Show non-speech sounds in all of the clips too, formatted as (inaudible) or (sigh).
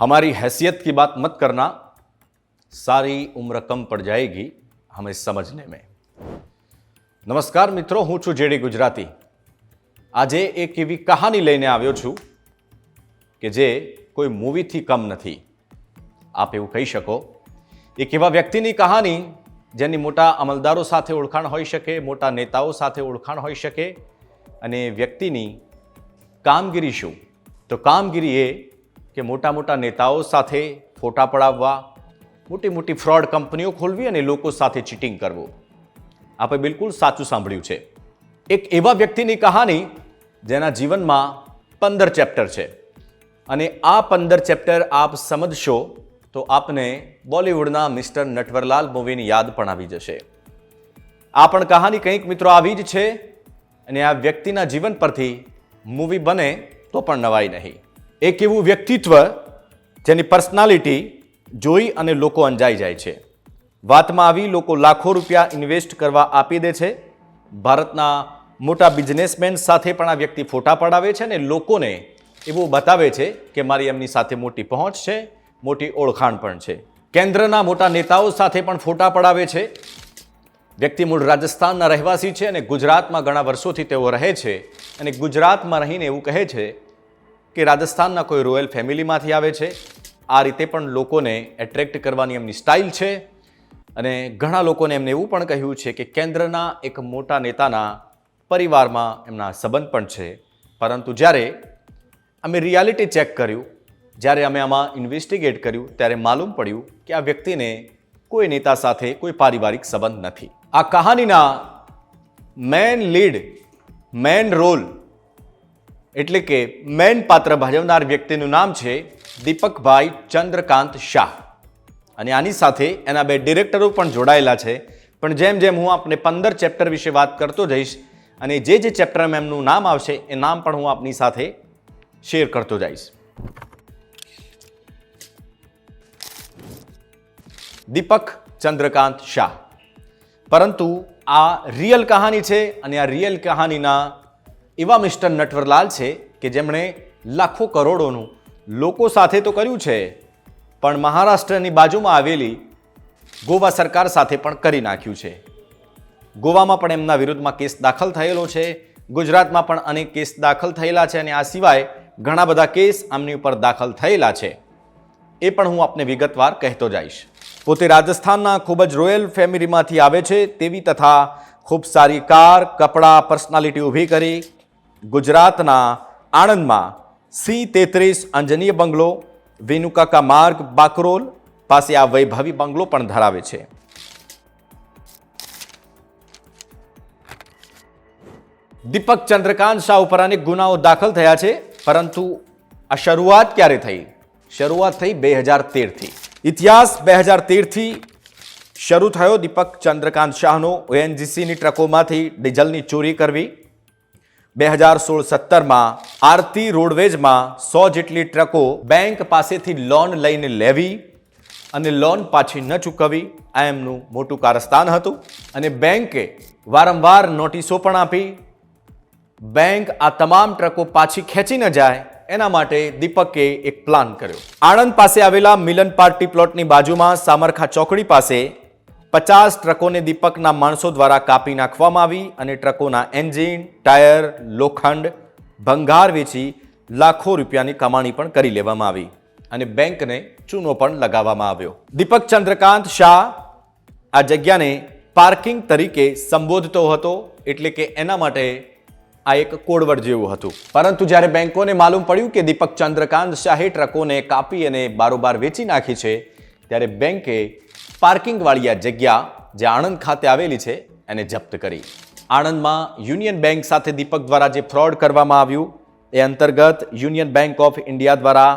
हमारी हैसियत की बात मत करना सारी उम्र कम पड़ जाएगी हमें समझने में નમસ્કાર મિત્રો હું છું જેડી ગુજરાતી આજે એક એવી કહાની લઈને આવ્યો છું કે જે કોઈ મૂવીથી કમ નથી આપ એવું કહી શકો એક એવા વ્યક્તિની કહાની જેની મોટા અમલદારો સાથે ઓળખાણ હોઈ શકે મોટા નેતાઓ સાથે ઓળખાણ હોઈ શકે અને એ વ્યક્તિની કામગીરી શું તો કામગીરી એ કે મોટા મોટા નેતાઓ સાથે ફોટા પડાવવા, મોટી મોટી ફ્રોડ કંપનીઓ ખોલવી અને લોકો સાથે ચીટિંગ કરવું. આપણે બિલકુલ સાચું સાંભળ્યું છે. એક એવા વ્યક્તિની કહાની જેના જીવનમાં પંદર ચેપ્ટર છે. અને આ પંદર ચેપ્ટર આપ સમજશો તો આપને બોલિવૂડના મિસ્ટર નટવરલાલ મૂવીની યાદ પણ આવી જશે. આ પણ કહાની કંઈક મિત્રો આવી જ છે અને આ વ્યક્તિના જીવન પરથી મૂવી બને તો પણ નવાઈ નહીં. એક એવું વ્યક્તિત્વ જેની પર્સનાલિટી જોઈ અને લોકો અંજાઈ જાય છે. વાતમાં આવી લોકો લાખો રૂપિયા ઇન્વેસ્ટ કરવા આપી દે છે. ભારતના મોટા બિઝનેસમેન સાથે પણ આ વ્યક્તિ ફોટા પડાવે છે અને લોકોને એવું બતાવે છે કે મારી એમની સાથે મોટી પહોંચ છે, મોટી ઓળખાણ પણ છે. કેન્દ્રના મોટા નેતાઓ સાથે પણ ફોટા પડાવે છે. વ્યક્તિ મૂળ રાજસ્થાનના રહેવાસી છે અને ગુજરાતમાં ઘણા વર્ષોથી તેઓ રહે છે અને ગુજરાતમાં રહીને એવું કહે છે કે રાજસ્થાનના કોઈ રોયલ ફેમિલીમાંથી આવે છે. આ રીતે પણ લોકોને એટ્રેક્ટ કરવાની એમની સ્ટાઇલ છે. અને ઘણા લોકોને એમને એવું પણ કહ્યું છે કે કેન્દ્રના એક મોટા નેતાના પરિવારમાં એમના સંબંધ પણ છે. પરંતુ જ્યારે અમે રિયાલિટી ચેક કર્યું, જ્યારે અમે આમાં ઇન્વેસ્ટિગેટ કર્યું, ત્યારે માલુમ પડ્યું કે આ વ્યક્તિને કોઈ નેતા સાથે કોઈ પારિવારિક સંબંધ નથી. આ કહાનીના મેન લીડ મેન રોલ એટલે કે મેન પાત્ર ભજવનાર વ્યક્તિનું નામ છે દીપકભાઈ ચંદ્રકાંત શાહ. અને આની સાથે એના બે ડિરેક્ટરો પણ જોડાયેલા છે. પણ જેમ જેમ હું આપને પંદર ચેપ્ટર વિશે વાત કરતો જઈશ અને જે જે ચેપ્ટરમાં એમનું નામ આવશે, એ નામ પણ હું આપની સાથે શેર કરતો જઈશ. દીપક ચંદ્રકાંત શાહ. પરંતુ આ રિયલ કહાની છે અને આ રિયલ કહાનીના એવા મિસ્ટર નટવરલાલ છે કે જેમણે લાખો કરોડોનું લોકો સાથે તો કર્યું છે, પણ મહારાષ્ટ્રની બાજુમાં આવેલી ગોવા સરકાર સાથે પણ કરી નાખ્યું છે. ગોવામાં પણ એમના વિરુદ્ધમાં કેસ દાખલ થયેલો છે, ગુજરાતમાં પણ અનેક કેસ દાખલ થયેલા છે અને આ સિવાય ઘણા બધા કેસ આમની ઉપર દાખલ થયેલા છે. એ પણ હું આપને વિગતવાર કહેતો જઈશ. પોતે રાજસ્થાનના ખૂબ જ રોયલ ફેમિલીમાંથી આવે છે, તેવી તથા ખૂબ સારી કાર, કપડાં, પર્સનાલિટી ઊભી કરી ગુજરાતના આણંદમાં સી તેત્રીસ અંજનીય બંગલો વેનુકાકા માર્ગ, બાકરોલ પાસે આ વૈભવી બંગલો પણ ધરાવે છે. દીપક ચંદ્રકાંત શાહ ઉપર અનેક ગુનાઓ દાખલ થયા છે, પરંતુ આ શરૂઆત ક્યારે થઈ? શરૂઆત થઈ બે હજાર તેરથી ઇતિહાસ બે હજાર તેરથી શરૂ થયો દીપક ચંદ્રકાંત શાહનો ઓએનજીસીની ટ્રકોમાંથી ડીઝલની ચોરી કરવી. બે હજાર સોળ સત્તરમાં આરતી રોડવેજમાં સો જેટલી ટ્રકો બેંક પાસેથી લોન લઈને લેવી અને લોન પાછી ન ચૂકવવી આ એમનું મોટું કારસ્તાન હતું. અને બેંકે વારંવાર નોટિસો પણ આપી, બેંક આ તમામ ટ્રકો પાછી ખેંચી ન જાય. એના માટે દીપકે એક પ્લાન કર્યો. આણંદ પાસે આવેલા મિલન પાર્ટી પ્લોટની બાજુમાં સામરખા ચોકડી પાસે પચાસ ટ્રકોને દીપકના માણસો દ્વારા કાપી નાખવામાં આવી અને ટ્રકોના એન્જિન, ટાયર, લોખંડ, ભંગાર વેચી લાખો રૂપિયાની કમાણી પણ કરી લેવામાં આવી અને બેંકને ચૂનો પણ લગાવવામાં આવ્યો. દીપક ચંદ્રકાંત શાહ આ જગ્યાને પાર્કિંગ તરીકે સંબોધતો હતો એટલે કે એના માટે આ એક કોડવડ જેવું હતું. પરંતુ જ્યારે બેંકોને માલુમ પડ્યું કે દીપક ચંદ્રકાંત શાહે ટ્રકોને કાપી અને બારોબાર વેચી નાખી છે, ત્યારે બેંકે પાર્કિંગવાળી આ જગ્યા જે આણંદ ખાતે આવેલી છે, એને જપ્ત કરી. આણંદમાં યુનિયન બેંક સાથે દીપક દ્વારા જે ફ્રોડ કરવામાં આવ્યું, એ અંતર્ગત યુનિયન બેંક ઓફ ઇન્ડિયા દ્વારા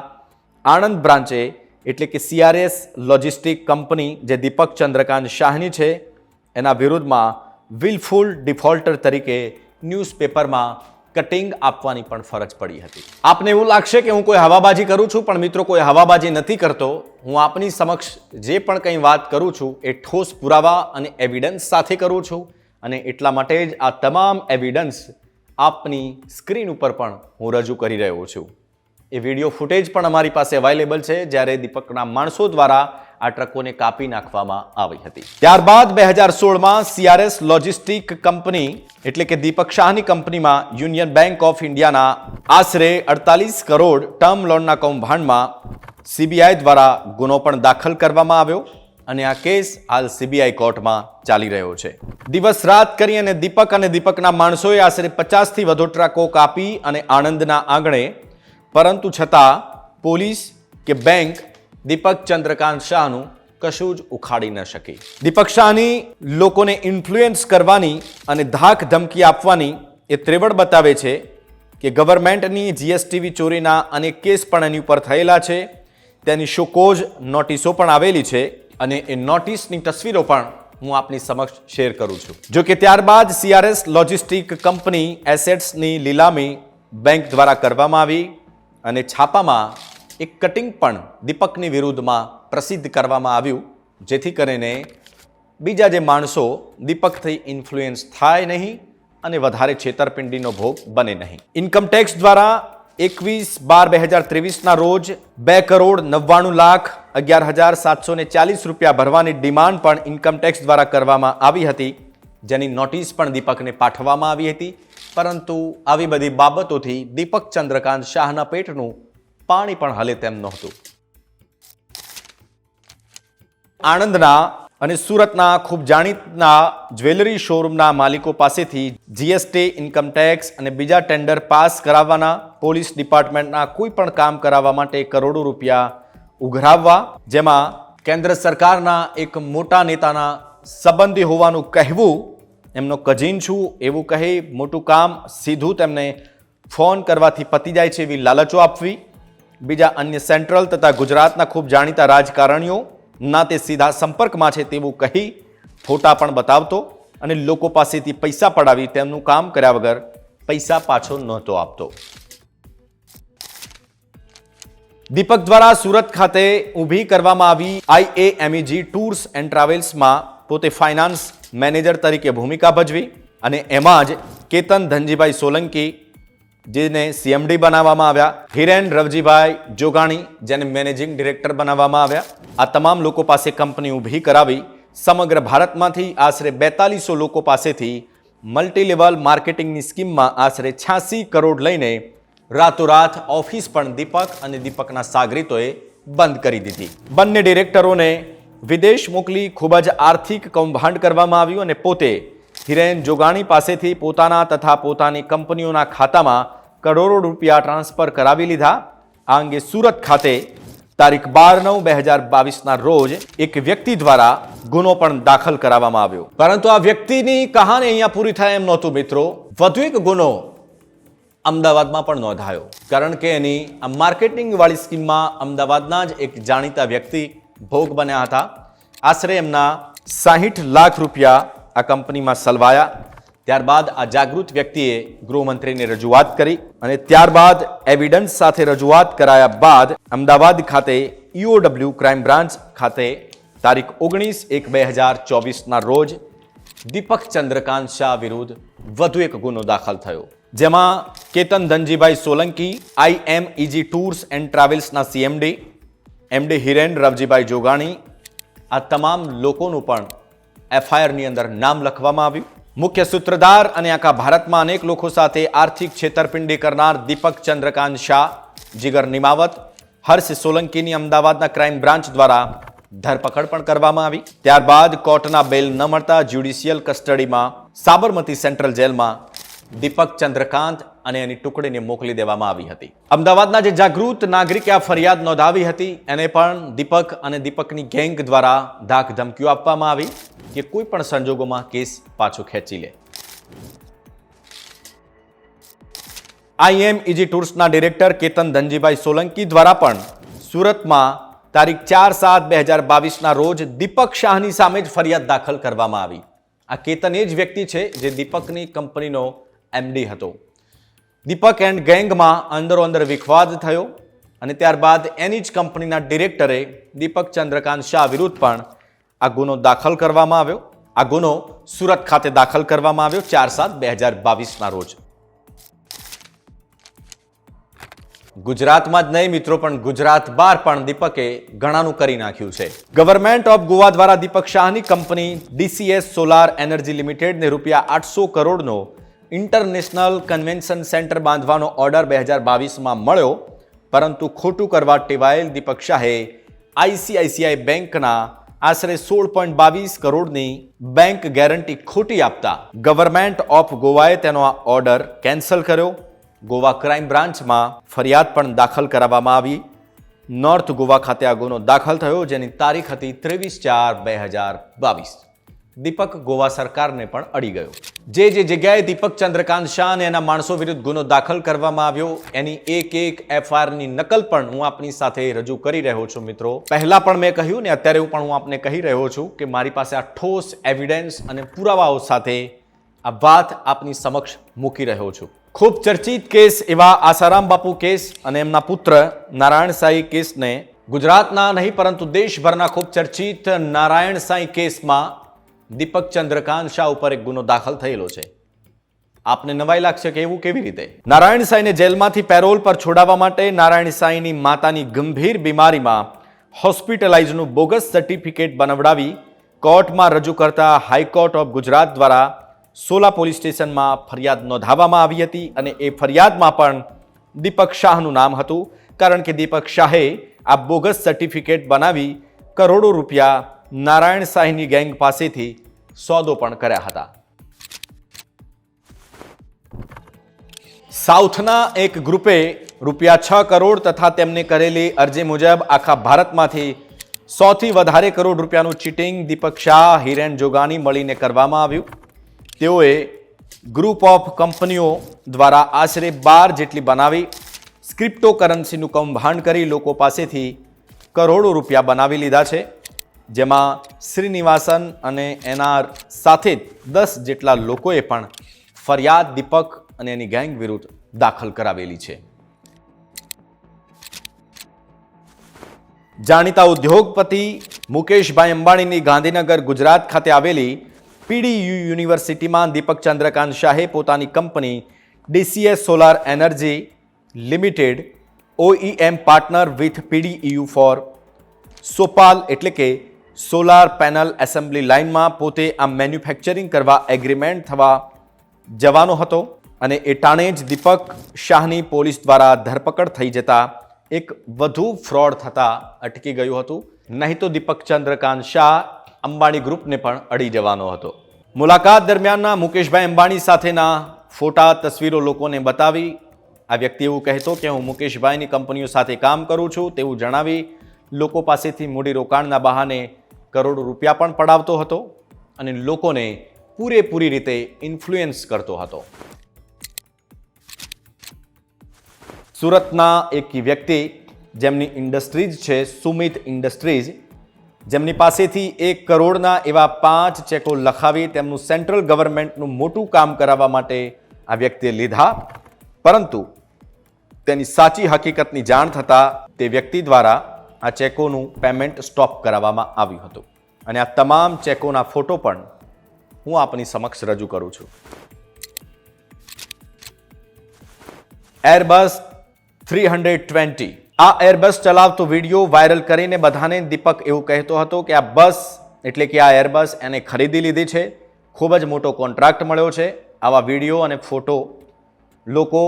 આણંદ બ્રાન્ચે, એટલે કે સીઆરએસ લોજિસ્ટિક કંપની જે દીપક ચંદ્રકાંત શાહની છે, એના વિરુદ્ધમાં વિલફુલ ડિફોલ્ટર તરીકે ન્યૂઝપેપરમાં કટિંગ આપવાની પણ ફરજ પડી હતી. આપને એવું લાગશે કે હું કોઈ હવાબાજી કરું છું, પણ મિત્રો કોઈ હવાબાજી નથી કરતો. હું આપની સમક્ષ જે પણ કંઈ વાત કરું છું, એ ઠોસ પુરાવા અને એવિડન્સ સાથે કરું છું. અને એટલા માટે જ આ તમામ એવિડન્સ આપની સ્ક્રીન ઉપર પણ હું રજૂ કરી રહ્યો છું. એ વીડિયો ફૂટેજ પણ અમારી પાસે અવેલેબલ છે. જ્યારે દીપકના માણસો દ્વારા આ ટ્રકોને કાપી નાખવામાં આવી હતી. ત્યારબાદ બે હજાર સોળમાં સીઆરએસ લોજિસ્ટિક કંપની એટલે કે દીપક શાહની કંપનીમાં યુનિયન બેંક ઓફ ઇન્ડિયાના આશરે અડતાલીસ કરોડ ટર્મ લોનના કૌભાંડમાં સીબીઆઈ દ્વારા ગુનો પણ દાખલ કરવામાં આવ્યો અને આ કેસ હાલ સીબીઆઈ કોર્ટમાં ચાલી રહ્યો છે. દિવસ રાત કરી અને દીપક અને દીપકના માણસોએ આશરે પચાસથી વધુ ટ્રકો કાપી અને આણંદના આંગણે, પરંતુ છતાં પોલીસ કે બેંક દીપક ચંદ્રકાંત શાહનું કશું જ ઉખાડી ન શકી. દીપક શાહની લોકોને ઇન્ફ્લુએન્સ કરવાની અને ધાક ધમકી આપવાની એ ત્રેવડ બતાવે છે કે ગવર્મેન્ટની જીએસટીવી ચોરીના અનેક કેસ પણ એની ઉપર થયેલા છે. તેની શોકોજ નોટિસો પણ આવેલી છે અને એ નોટિસની તસવીરો પણ હું આપની સમક્ષ શેર કરું છું. જો કે ત્યારબાદ સીઆરએસ લોજિસ્ટિક કંપની એસેટ્સની લીલામી બેંક દ્વારા કરવામાં આવી અને છાપામાં એક કટિંગ પણ દીપકની વિરુદ્ધમાં પ્રસિદ્ધ કરવામાં આવ્યું, જેથી કરીને બીજા જે માણસો દીપકથી ઇન્ફ્લુએન્સ થાય નહીં અને વધારે છેતરપિંડીનો ભોગ બને નહીં. ઇન્કમટેક્સ દ્વારા એકવીસ બાર બે હજાર ત્રેવીસના રોજ બે કરોડ નવ્વાણું લાખ અગિયાર હજાર સાતસો ને ચાલીસ રૂપિયા ભરવાની ડિમાન્ડ પણ ઇન્કમટેક્સ દ્વારા કરવામાં આવી હતી, જેની નોટિસ પણ દીપકને પાઠવવામાં આવી હતી. પરંતુ આવી બધી બાબતોથી દીપક ચંદ્રકાંત શાહના પેટનું પાણી પણ હાલે તેમ નહોતું. આણંદના અને સુરતના ખૂબ જાણીતા જ્વેલરી શોરૂમના માલિકો પાસેથી જીએસટી ઇન્કમટેક્સ અને બીજા ટેન્ડર પાસ કરાવવાના પોલીસ ડિપાર્ટમેન્ટના કોઈ પણ કામ કરાવવા માટે કરોડો રૂપિયા ઉઘરાવવા, જેમાં કેન્દ્ર સરકારના એક મોટા નેતાના સંબંધી હોવાનું કહેવું, એમનો કજીન છું, એવું કહી મોટું કામ સીધું તેમને ફોન કરવાથી પતી જાય છે એવી લાલચો આપવી. બીજા અન્ય સેન્ટ્રલ તથા ગુજરાતના ખૂબ જાણીતા રાજકારણીઓ ના તે સીધા સંપર્કમાં છે તેવું કહી ફોટા પણ બતાવતો અને લોકો પાસેથી પૈસા પડાવી તેમનું કામ કર્યા વગર પૈસા પાછો નહોતો આપતો. દીપક દ્વારા સુરત ખાતે ઊભી કરવામાં આવી આઈએએમઈજી ટૂર્સ એન્ડ ટ્રાવેલ્સમાં પોતે ફાઇનાન્સ મેનેજર તરીકે ભૂમિકા ભજવી અને એમાં જ કેતન ધનજીભાઈ સોલંકી જેને સીએમડી બનાવવામાં આવ્યા. હિરેન રવજીભાઈ જોગાણી, જેને મેનેજિંગ ડિરેક્ટર બનાવવામાં આવ્યા. આ તમામ લોકો પાસે કંપની ઊભી કરાવી સમગ્ર ભારતમાંથી આશરે બેતાલીસો લોકો પાસેથી મલ્ટીલેવલ માર્કેટિંગની સ્કીમમાં આશરે છ્યાસી કરોડ લઈને રાતોરાત ઓફિસ પણ દીપક અને દીપકના સાગરીતોએ બંધ કરી દીધી. બંને ડિરેક્ટરોને વિદેશ મોકલી ખૂબ જ આર્થિક કૌભાંડ કરવામાં આવ્યું અને પોતે હિરેન જોગાણી પાસેથી પોતાના તથા પોતાની કંપનીઓના ખાતામાં કરોડો રૂપિયા ટ્રાન્સફર કરાવી લીધા. આ અંગે સુરત ખાતે તારીખ બાર નવ બે હજાર બાવીસના રોજ એક વ્યક્તિ દ્વારા ગુનો પણ દાખલ કરાવવામાં આવ્યો. પરંતુ આ વ્યક્તિની કહાની અહીંયા પૂરી થાય એમ નહોતું મિત્રો. વધુ એક ગુનો અમદાવાદમાં પણ નોંધાયો. કારણ કે એની આ માર્કેટિંગવાળી સ્કીમમાં અમદાવાદના જ એક જાણીતા વ્યક્તિ ભોગ બન્યા હતા. આશરે એમના સાહીઠ લાખ રૂપિયા આ કંપનીમાં સલવાયા. ત્યારબાદ આ જાગૃત વ્યક્તિએ ગૃહમંત્રીને રજૂઆત કરી અને ત્યારબાદ એવિડન્સ સાથે રજૂઆત કરાયા બાદ અમદાવાદ ખાતે ઈઓડબ્લ્યુ ક્રાઇમ બ્રાન્ચ ખાતે તારીખ ઓગણીસ એક બે હજાર ચોવીસના રોજ દીપક ચંદ્રકાંત શાહ વિરુદ્ધ વધુ એક ગુનો દાખલ થયો. જેમાં Ketan Dhanjibhai Solanki IMEG tours and ટ્રાવેલ્સના CMD MD Hiren Ravjibhai Jogani, આ તમામ લોકોનું પણ એફઆઈઆરની અંદર નામ લખવામાં આવ્યું. મુખ્ય સૂત્રધાર અને આખા ભારતમાં અનેક લોકો સાથે આર્થિક છેતરપિંડી કરનાર દીપક ચંદ્રકાંત શાહ, જીગર નિમાવત, હર્ષ સોલંકીની અમદાવાદના ક્રાઇમ બ્રાન્ચ દ્વારા ધરપકડ પણ કરવામાં આવી. ત્યારબાદ કોર્ટના બેલ ન મળતા જ્યુડિશિયલ કસ્ટડીમાં સાબરમતી સેન્ટ્રલ જેલમાં દીપક ચંદ્રકાંત અને એની ટુકડીને મોકલી દેવામાં આવી હતી. અમદાવાદના જે જાગૃત નાગરિકે આ ફરિયાદ નોંધાવી હતી, એને પણ દીપક અને દીપકની ગેંગ દ્વારા ધાક ધમકીઓ આપવામાં આવી. કે કોઈ પણ સંજોગોમાં કેસ પાછો ખેંચી લે. આઈએમઈજી ટૂર્સના ડિરેક્ટર કેતન ધનજીભાઈ સોલંકી દ્વારા પણ સુરતમાં તારીખ ચાર સાત બે હજાર બાવીસના રોજ દીપક શાહની સામે જ ફરિયાદ દાખલ કરવામાં આવી. આ કેતન એ જ વ્યક્તિ છે જે દીપકની કંપનીનો એમડી હતો. દીપક એન્ડ ગેંગમાં અંદરો અંદર વિખવાદ થયો અને ત્યારબાદ એની જ કંપનીના ડિરેક્ટરે દીપક ચંદ્રકાંત શાહ વિરુદ્ધ પણ આ ગુનો દાખલ કરવામાં આવ્યો. આ ગુનો સુરત ખાતે દાખલ કરવામાં આવ્યો ચાર સાત બે હજાર બાવીસના રોજ. ગુજરાતમાં જ નહીં મિત્રો, પણ ગુજરાત બહાર પણ દીપકે ઘણાનું કરી નાખ્યું છે. ગવર્મેન્ટ ઓફ ગોવા દ્વારા દીપક શાહની કંપની ડીસીએસ સોલાર એનર્જી લિમિટેડને રૂપિયા આઠસો કરોડનો ઇન્ટરનેશનલ કન્વેન્શન સેન્ટર બાંધવાનો ઓર્ડર બે હજાર બાવીસમાં મળ્યો. પરંતુ ખોટું કરવા ટેવાયેલ દીપક શાહે આઈસીઆઈસીઆઈ બેંકના આશરે સોળ પોઈન્ટ બાવીસ કરોડની બેંક ગેરંટી ખોટી આપતા ગવર્મેન્ટ ઓફ ગોવાએ તેનો આ ઓર્ડર કેન્સલ કર્યો. ગોવા ક્રાઇમ બ્રાન્ચમાં ફરિયાદ પણ દાખલ કરાવવામાં આવી. નોર્થ ગોવા ખાતે આ ગુનો દાખલ થયો, જેની તારીખ હતી ત્રેવીસ ચાર બે હજાર બાવીસ. દીપક ગોવા સરકારને પણ અડી ગયો. જે જે જગ્યાએ દીપક ચંદ્રકાંત શાહ અને એના માણસો વિરુદ્ધ ગુનો દાખલ કરવામાં આવ્યો, એની એક એક એફઆઈઆરની નકલ પણ હું આપની સાથે રજૂ કરી રહ્યો છું, મિત્રો. પહેલા પણ મેં કહ્યું ને અત્યારે પણ હું આપને કહી રહ્યો છું કે મારી પાસે આ ઠોસ એવિડન્સ અને પુરાવાઓ સાથે આ વાત આપની સમક્ષ મૂકી રહ્યો છું. ખૂબ ચર્ચિત કેસ એવા આસારામ બાપુ કેસ અને એમના પુત્ર નારાયણ સાંઈ કેસને ગુજરાતના નહીં, પરંતુ દેશભરના ખૂબ ચર્ચિત નારાયણ સાંઈ કેસમાં દીપક ચંદ્રકાંત શાહ ઉપર એક ગુનો દાખલ થયેલો છે. આપને નવાઈ લાગશે કે એવું કેવી રીતે? નારાયણ સાંઈને જેલમાંથી પેરોલ પર છોડાવવા માટે નારાયણ સાંઈની માતાની ગંભીર બીમારીમાં હોસ્પિટલાઇઝનું બોગસ સર્ટિફિકેટ બનાવડાવી કોર્ટમાં રજૂ કરતા હાઈકોર્ટ ઓફ ગુજરાત દ્વારા સોલા પોલીસ સ્ટેશનમાં ફરિયાદ નોંધાવવામાં આવી હતી અને એ ફરિયાદમાં પણ દીપક શાહનું નામ હતું. કારણ કે દીપક શાહે આ બોગસ સર્ટિફિકેટ બનાવી કરોડો રૂપિયા નારાયણ સાહીની ગેંગ પાસેથી સોદો પણ કર્યા હતા. સાઉથના એક ગ્રુપે રૂપિયા છ કરોડ તથા તેમને કરેલી અરજી મુજબ આખા ભારતમાંથી સૌથી વધારે કરોડ રૂપિયાનું ચીટિંગ દીપક શાહ, હિરેન જોગાની મળીને કરવામાં આવ્યું. તેઓએ ગ્રુપ ઓફ કંપનીઓ દ્વારા આશરે બાર જેટલી બનાવી સ્ક્રિપ્ટો કરન્સીનું કૌભાંડ કરી લોકો પાસેથી કરોડો રૂપિયા બનાવી લીધા છે. જેમાં શ્રીનિવાસન અને એના સાથે દસ જેટલા લોકોએ પણ ફરિયાદ દીપક અને એની ગેંગ વિરુદ્ધ દાખલ કરાવેલી છે. જાણીતા ઉદ્યોગપતિ મુકેશભાઈ અંબાણીની ગાંધીનગર ગુજરાત ખાતે આવેલી પીડીયુ યુનિવર્સિટીમાં દીપક ચંદ્રકાંત શાહે પોતાની company DCS solar energy limited OEM partner with PDU for સોપાલ એટલે કે સોલાર પેનલ એસેમ્બલી લાઇનમાં પોતે આ મેન્યુફેક્ચરિંગ કરવા એગ્રીમેન્ટ થવા જવાનો હતો અને એ ટાણે જ દીપક શાહની પોલીસ દ્વારા ધરપકડ થઈ જતા એક વધુ ફ્રોડ થતા અટકી ગયું હતું. નહીં તો દીપક ચંદ્રકાંત શાહ અંબાણી ગ્રુપને પણ અડી જવાનો હતો. મુલાકાત દરમિયાનના મુકેશભાઈ અંબાણી સાથેના ફોટા તસવીરો લોકોને બતાવી આ વ્યક્તિ એવું કહેતો કે હું મુકેશભાઈની કંપનીઓ સાથે કામ કરું છું તેવું જણાવી લોકો પાસેથી મૂડી રોકાણના બહાને કરોડો રૂપિયા પણ પડાવતો હતો અને લોકોને પૂરેપૂરી રીતે ઇન્ફ્લુએન્સ કરતો હતો. સુરતના એક વ્યક્તિ જેમની ઇન્ડસ્ટ્રીઝ છે, સુમિત ઇન્ડસ્ટ્રીઝ જેમની પાસેથી એક કરોડના એવા પાંચ ચેકો લખાવી તેમનું સેન્ટ્રલ ગવર્મેન્ટનું મોટું કામ કરાવવા માટે આ વ્યક્તિએ લીધા. પરંતુ તેની સાચી હકીકતની જાણ થતાં તે વ્યક્તિ દ્વારા આ ચેકોનું પેમેન્ટ સ્ટોપ કરાવવામાં આવ્યું હતું. અને આ તમામ ચેકોના ફોટો પણ હું આપની સમક્ષ રજૂ કરું છું. Airbus three hundred twenty. આ એરબસ ચલાવતો વીડિયો વાયરલ કરીને બધાને દીપક એવું કહેતો હતો કે આ બસ, એટલે કે આ એરબસ એને ખરીદી લીધી છે. ખૂબ જ મોટો કોન્ટ્રાક્ટ મળ્યો છે. આવા વીડિયો અને ફોટો લોકો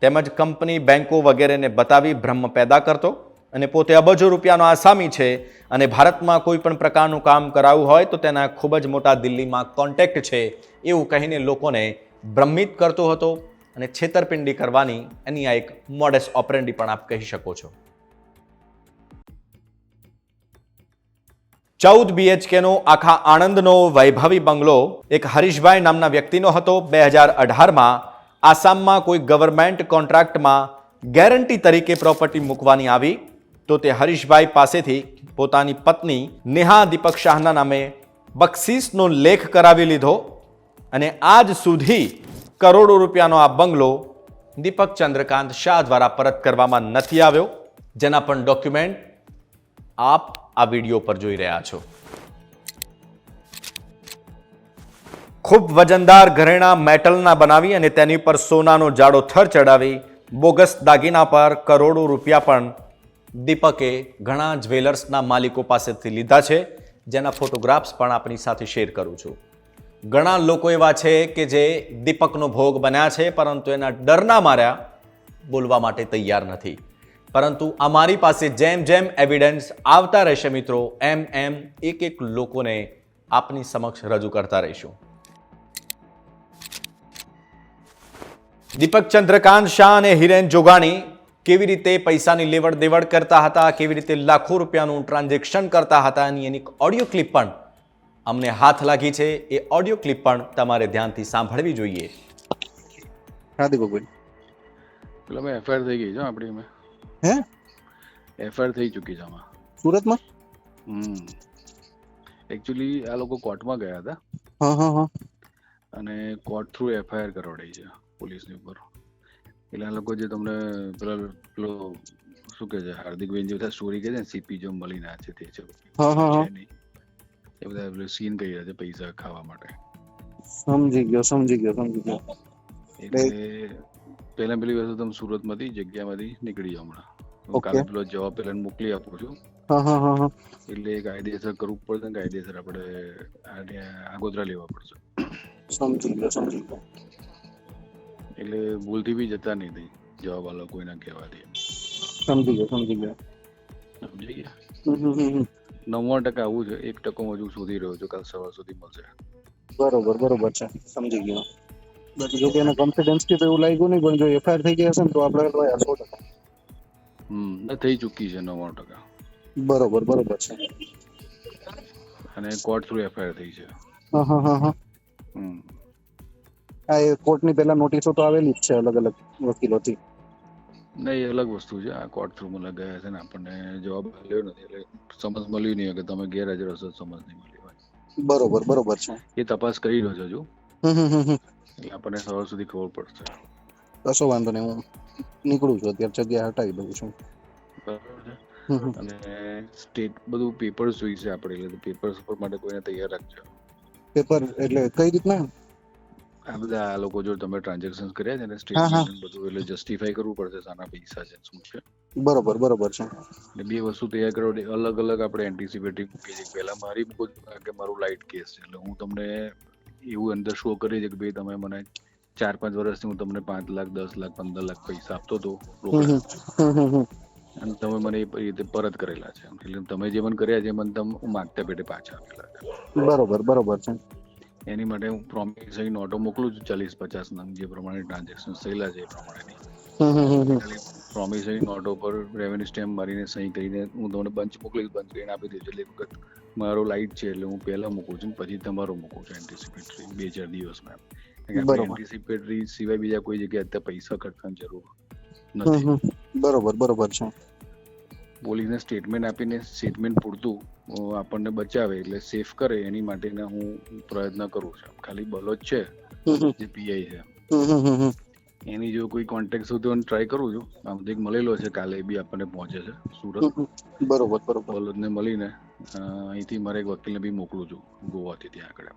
તેમજ કંપની બેન્કો વગેરેને બતાવી ભ્રમ પેદા કરતો. અને પોતે અબજો રૂપિયાનો આસામી છે અને ભારતમાં કોઈ પણ પ્રકારનું કામ કરાવવું હોય તો તેના ખૂબ જ મોટા દિલ્હીમાં કોન્ટેક્ટ છે એવું કહીને લોકોને ભ્રમિત કરતો હતો અને છેતરપિંડી કરવાની એની આ એક મોડેસ ઓપરેન્ડી પણ આપ કહી શકો છો. ચૌદ બીએચકેનો આખા આણંદનો વૈભવી બંગલો એક હરીશભાઈ નામના વ્યક્તિનો હતો. બે હજાર અઢારમાં આસામમાં કોઈ ગવર્મેન્ટ કોન્ટ્રાક્ટમાં ગેરંટી તરીકે પ્રોપર્ટી મૂકવાની આવી. તો તે હરીશભાઈ પાસેથી પોતાની પત્ની નેહા દીપક શાહના નામે બક્ષીસનો લેખ કરાવી લીધો અને આજ સુધી કરોડો રૂપિયાનો આ બંગલો દીપક ચંદ્રકાંત શાહ દ્વારા પરત કરવામાં નથી આવ્યો, જેના પણ ડોક્યુમેન્ટ આપ આ વીડિયો પર જોઈ રહ્યા છો. ખૂબ વજનદાર ઘરેણા મેટલના બનાવી અને તેની પર સોનાનો જાડો થર ચડાવી બોગસ દાગીના પર કરોડો રૂપિયા પણ દીપકે ઘણા જ્વેલર્સના માલિકો પાસેથી લીધા છે, જેના ફોટોગ્રાફ્સ પણ આપની સાથે શેર કરું છું. ઘણા લોકો એવા છે કે જે દીપકનો ભોગ બન્યા છે, પરંતુ એના ડરના માર્યા બોલવા માટે તૈયાર નથી. પરંતુ અમારી પાસે જેમ જેમ એવિડન્સ આવતા રહેશે મિત્રો, એમ એમ એક એક લોકોને આપની સમક્ષ રજૂ કરતા રહીશું. દીપક ચંદ્રકાંત શાહ અને હિરેન જોગાણી કેવી રીતે પૈસાની લેવડ દેવડ કરતા હતા કેવી રીતે લાખો રૂપિયાનું ટ્રાન્ઝેક્શન કરતા હતા એની એની ઓડિયો ક્લિપ પણ અમને હાથ લાગી છે. એ ઓડિયો ક્લિપ પણ તમારે ધ્યાનથી સાંભળવી જોઈએ. હા દીપકભાઈ એટલે મેં એફઆઈઆર થઈ ગઈ છે આપણી મેં હે? એફઆઈઆર થઈ ચૂકી છે આમાં. સુરતમાં? હમ. એકચ્યુઅલી આ લોકો કોર્ટમાં ગયા હતા. હા હા હા. અને કોર્ટ થ્રુ એફઆઈઆર કરાવડાઈ છે પોલીસની ઉપર. એટલે આ લોકો જે તમને પેલા પેલો શું કે છે હાર્દિકભાઈ જે બધા સ્ટોરી કહે છે ને સીપી જો મળીને આ છે તે છે. એ બધા પેલું સીન કહી રહ્યા છે પૈસા ખાવા માટે. સમજી ગયો સમજી ગયો સમજી ગયો. એટલે પહેલા પેલી વસ્તુ તમે સુરતમાંથી જગ્યામાંથી નીકળી જાઓ હમણાં. કાલે પેલો જવાબ પેલા મોકલી આપું છું. એટલે કાયદેસર કરવું પડશે કાયદેસર આપણે આગોતરા લેવા પડશે. સમજી ગયો સમજી ગયો. એટલે ભૂલથી બી જતા નહીં થઈ. જવાબ આલો કોઈના કહેવાથી. સમજી ગયો સમજી ગયો. સમજી ગયા. નવ્વાણું ટકા આવું છે એક ટકો હજુ શોધી રહ્યો છું કાલ સવાર સુધી મળશે. બરોબર બરોબર છે સમજી ગયો. બાકી જો કે એને કોન્ફિડન્સ તો એવું લાગ્યું નહીં પણ જો એફઆઈઆર થઈ ગઈ હશે ને તો આપણે સો ટકા. હમ થઈ ચૂકી છે નવ્વાણું ટકા. બરોબર બરોબર છે. અને કોર્ટ થ્રુ એફઆઈઆર થઈ છે. હા હા હા હા. હમ. આ કોર્ટની પહેલા નોટિસો તો આવેલી જ છે અલગ અલગ વકીલોથી. નહીં અલગ વસ્તુ છે. આ કોર્ટ થ્રુ મને ગયા છે ને આપણને જવાબ મળ્યો નથી એટલે સમજ મળ્યું નહીં કે તમે ગેરહાજર હશો સમજ નહીં મળી હોય. બરોબર બરોબર છે. એ તપાસ કરી રહ્યો છે. એટલે આપણને સવાર સુધી ખબર પડશે. કશો વાંધો નહીં હું નીકળું છું અત્યારે જગ્યા હટાવી દઉં છું. અને સ્ટેટ બધું પેપર્સ જોઈશે આપણે એટલે પેપર્સ ઉપર માટે કોઈને તૈયાર રાખજો. પેપર એટલે કઈ રીતના? આ બધા આ લોકો જો તમે ટ્રાન્ઝેક્શન કર્યા છે ને. સ્ટેટમેન્ટ બધું એટલે જસ્ટિફાઈ કરવું પડશે સાના પૈસા છે શું છે? બરોબર બરોબર છે. એટલે બે વસ્તુ તૈયાર કરો અલગ અલગ આપણે એન્ટિસિપેટિવ મૂકીએ છીએ. પહેલા મારી મૂકો કે મારું લાઇટ કેસ છે એટલે હું તમને એવું અંદર શો કરી છે કે ભાઈ તમે મને ચાર પાંચ વર્ષથી હું તમને પાંચ લાખ દસ લાખ પંદર લાખ પૈસા આપતો હતો. અને તમે મને એ રીતે પરત કરેલા છે. એટલે તમે જે મને કર્યા છે મને તમે માગતા પેટે પાછા આપેલા છે. બરોબર બરોબર છે. એની માટે હું પ્રોમિસ પ્રોમિસરી નોટો મોકલું છું ચાલીસ પચાસ નંગ જે પ્રમાણે ટ્રાન્ઝેક્શન થયેલા છે એ પ્રમાણેની. પ્રોમિસ. પ્રોમિસરી નોટો પર રેવન્યુ સ્ટેમ્પ મારીને સહી કરીને હું તમને બંચ મોકલીશ બંચ કરીને આપી દઈશ એટલે વખત મારો લાઇટ છે એટલે હું પહેલા મૂકું છું પછી તમારો મૂકું છું એન્ટિસિપેટરી બે ચાર દિવસમાં એન્ટિસિપેટરી સિવાય બીજા કોઈ જગ્યાએ અત્યારે પૈસા ખર્ચવાની જરૂર નથી. બરોબર બરોબર છે. પોલીસને સ્ટેટમેન્ટ આપીને સ્ટેટમેન્ટ પૂરતું આપણને બચાવે એટલે સેફ કરે એની માટેના હું પ્રયત્ન કરું છું. ખાલી બલોચ છે. જે પીઆઈ છે. એની જો કોઈ કોન્ટેક્ટ હોય તો ટ્રાય કરું છું આમ એક મળેલો છે કાલે બી આપણને પહોંચે છે સુરત. બરોબર બરોબર. બલોદને મળીને અહીંથી મારે એક વકીલને બી મોકલું છું ગોવાથી ત્યાં આગળ.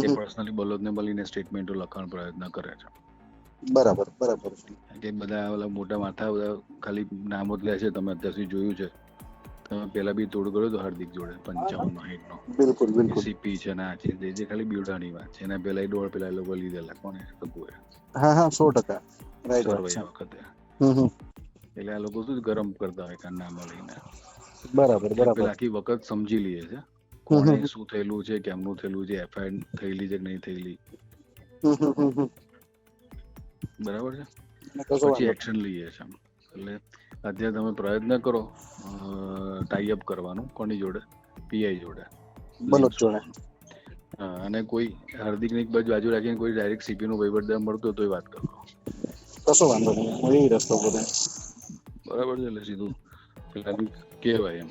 એ પર્સનલી બલોદને મળીને સ્ટેટમેન્ટો લખવાનો પ્રયત્ન કરે છે. બરાબર બરાબર. કે બધા ઓલા મોટા માથા બધા ખાલી નામો જ લે છે તમે અત્યાર સુધી જોયું છે. તમે પેલા બી તોડ કર્યો તો હાર્દિક જોડે પંચાવન નો હિટ નો બિલકુલ બિલકુલ. સીપી છે ના છે જે ખાલી બીવડાની વાત છે એના પેલા દોડ પેલા લોકો લીધેલા કોને? ટકુએ હા હા સો ટકા. રાઈટ વખતે. હમ હમ. એટલે આ લોકો શું ગરમ કરતા હોય કાન નામો લઈને. બરાબર બરાબર. આખી વખત સમજી લઈએ છે. કોને શું થયેલું છે કેમનું થયેલું છે એફઆઈઆર થયેલી છે કે નહીં થયેલી? હમ હમ હમ હમ. બરાબર છે? પછી એક્શન લઈએ છે એટલે અત્યારે તમે પ્રયત્ન કરો ટાઈ અપ કરવાનું કોની જોડે? પીઆઈ જોડે. બલોચ જોડે. અને કોઈ હાર્દિકની બાજુ બાજુ રાખીને કોઈ ડાયરેક્ટ સીપી નું વહીવટદાર મળતો તો તોય વાત કરો. કશો વાંધો નહીં. હું એ રસ્તો બધો બરાબર છે એટલે સીધું પેલા કહેવાય એમ.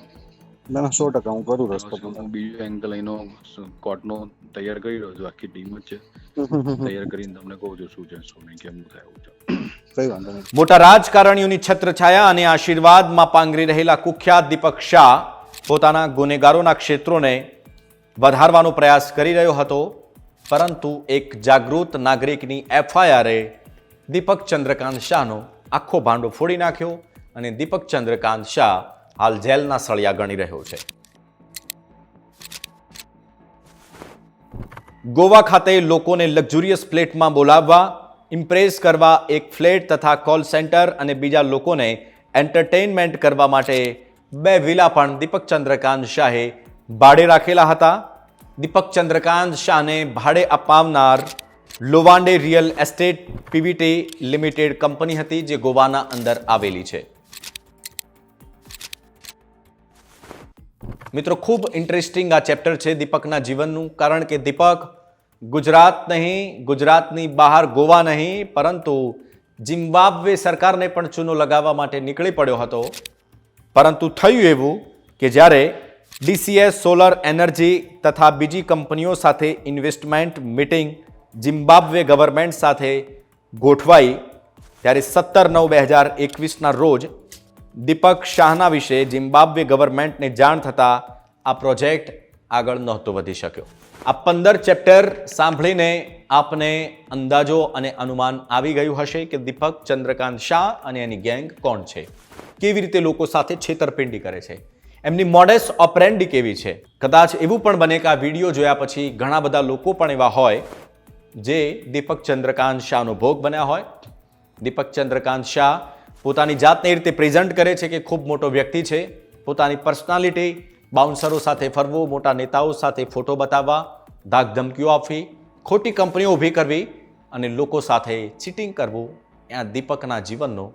ના સો ટકા હું કરું રસ્તો હું બીજો એંગલ એનો કોટનો તૈયાર કરી રહ્યો છું આખી ટીમ જ છે. (laughs) તૈયાર કરીને તમને કહું છું શું છે શું નહીં કેમ થાય એવું છે. મોટા રાજકારણીઓની છત્રછાયા અને આશીર્વાદમાં પાંગરી રહેલા કુખ્યાત દીપક શાહ પોતાના ગુનેગારોના ક્ષેત્રોને વધારવાનો પ્રયાસ કરી રહ્યો હતો પરંતુ એક જાગૃત નાગરિકની એફઆઈઆરે દીપક ચંદ્રકાંત શાહનો આખો ભાંડો ફોડી નાખ્યો અને દીપક ચંદ્રકાંત શાહ હાલ જેલના સળિયા ગણી રહ્યો છે. ગોવા ખાતે લોકોને લક્ઝુરિયસ ફ્લેટમાં બોલાવવા, ઇમ્પ્રેસ કરવા એક ફ્લેટ તથા કોલ સેન્ટર અને બીજા લોકોને એન્ટરટેનમેન્ટ કરવા માટે બે વિલા પણ દીપક ચંદ્રકાંત શાહે ભાડે રાખેલા હતા. દીપક ચંદ્રકાંત શાહને ભાડે અપાવનાર Lovande real estate PVT limited company હતી જે ગોવાના અંદર આવેલી છે. મિત્રો, ખૂબ ઇન્ટરેસ્ટિંગ આ ચેપ્ટર છે દીપકના જીવનનું, કારણ કે દીપક ગુજરાત નહીં, ગુજરાતની બહાર ગોવા નહીં, પરંતુ જિમ્બાબ્વે સરકારને પણ ચૂનો લગાવવા માટે નીકળી પડ્યો હતો. પરંતુ થયું એવું કે જ્યારે ડીસીએસ સોલર એનર્જી તથા બીજી કંપનીઓ સાથે ઇન્વેસ્ટમેન્ટ મીટિંગ જિમ્બાબ્વે ગવર્મેન્ટ સાથે ગોઠવાઈ, ત્યારે સત્તર નવ બે હજાર એકવીસના રોજ દીપક શાહના વિશે જિમ્બાબ્વે ગવર્મેન્ટને જાણ થતાં આ પ્રોજેક્ટ આગળ નહોતો વધી શક્યો. આ પંદર ચેપ્ટર સાંભળીને આપને અંદાજો અને અનુમાન આવી ગયું હશે કે દીપક ચંદ્રકાંત શાહ અને એની ગેંગ કોણ છે? કેવી રીતે લોકો સાથે છેતરપિંડી કરે છે? એમની મોડેસ ઓપરેન્ડી કેવી છે? કદાચ એવું પણ બને કે આ વીડિયો જોયા પછી ઘણા બધા લોકો પણ એવા હોય જે દીપક ચંદ્રકાંત શાહનો ભોગ બન્યા હોય. દીપક ચંદ્રકાંત શાહ પોતાની જાતને એ રીતે પ્રેઝન્ટ કરે છે કે ખૂબ મોટો વ્યક્તિ છે. પોતાની પર્સનાલિટી બાઉન્સરો સાથે ફરવું, મોટા નેતાઓ સાથે ફોટો બતાવવા, ધાક ધમકીઓ આપવી, ખોટી કંપનીઓ ઊભી કરવી અને લોકો સાથે ચીટિંગ કરવું એ આ દીપકના જીવનનો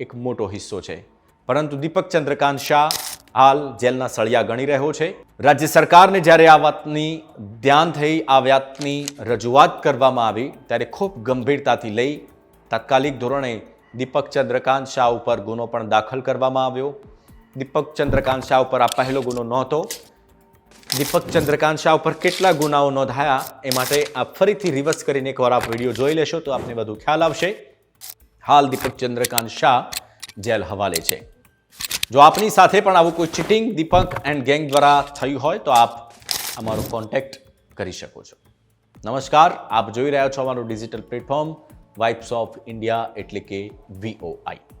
એક મોટો હિસ્સો છે. પરંતુ દીપક ચંદ્રકાંત શાહ હાલ જેલના સળિયા ગણી રહ્યો છે. રાજ્ય સરકારને જ્યારે આ વાતની ધ્યાન થઈ, આ વાતની રજૂઆત કરવામાં આવી, ત્યારે ખૂબ ગંભીરતાથી લઈ તાત્કાલિક ધોરણે દીપક ચંદ્રકાંત શાહ ઉપર ગુનો પણ દાખલ કરવામાં આવ્યો. દીપક ચંદ્રકાંત શાહ ઉપર આ પહેલો ગુનો નહોતો. દીપક ચંદ્રકાંત શાહ ઉપર કેટલા ગુનાઓ નોંધાયા એ માટે આપ ફરીથી રિવર્સ કરીને એકવાર આપ વીડિયો જોઈ લેશો તો આપને વધુ ખ્યાલ આવશે. હાલ દીપક ચંદ્રકાંત શાહ જેલ હવાલે છે. જો આપની સાથે પણ આવું કોઈ ચીટિંગ, દીપક એન્ડ ગેંગ દ્વારા થયું હોય તો આપ અમારો કોન્ટેક્ટ કરી શકો છો. નમસ્કાર, આપ જોઈ રહ્યા છો અમારું digital platform vibes of India એટલે કે વીઓઆઈ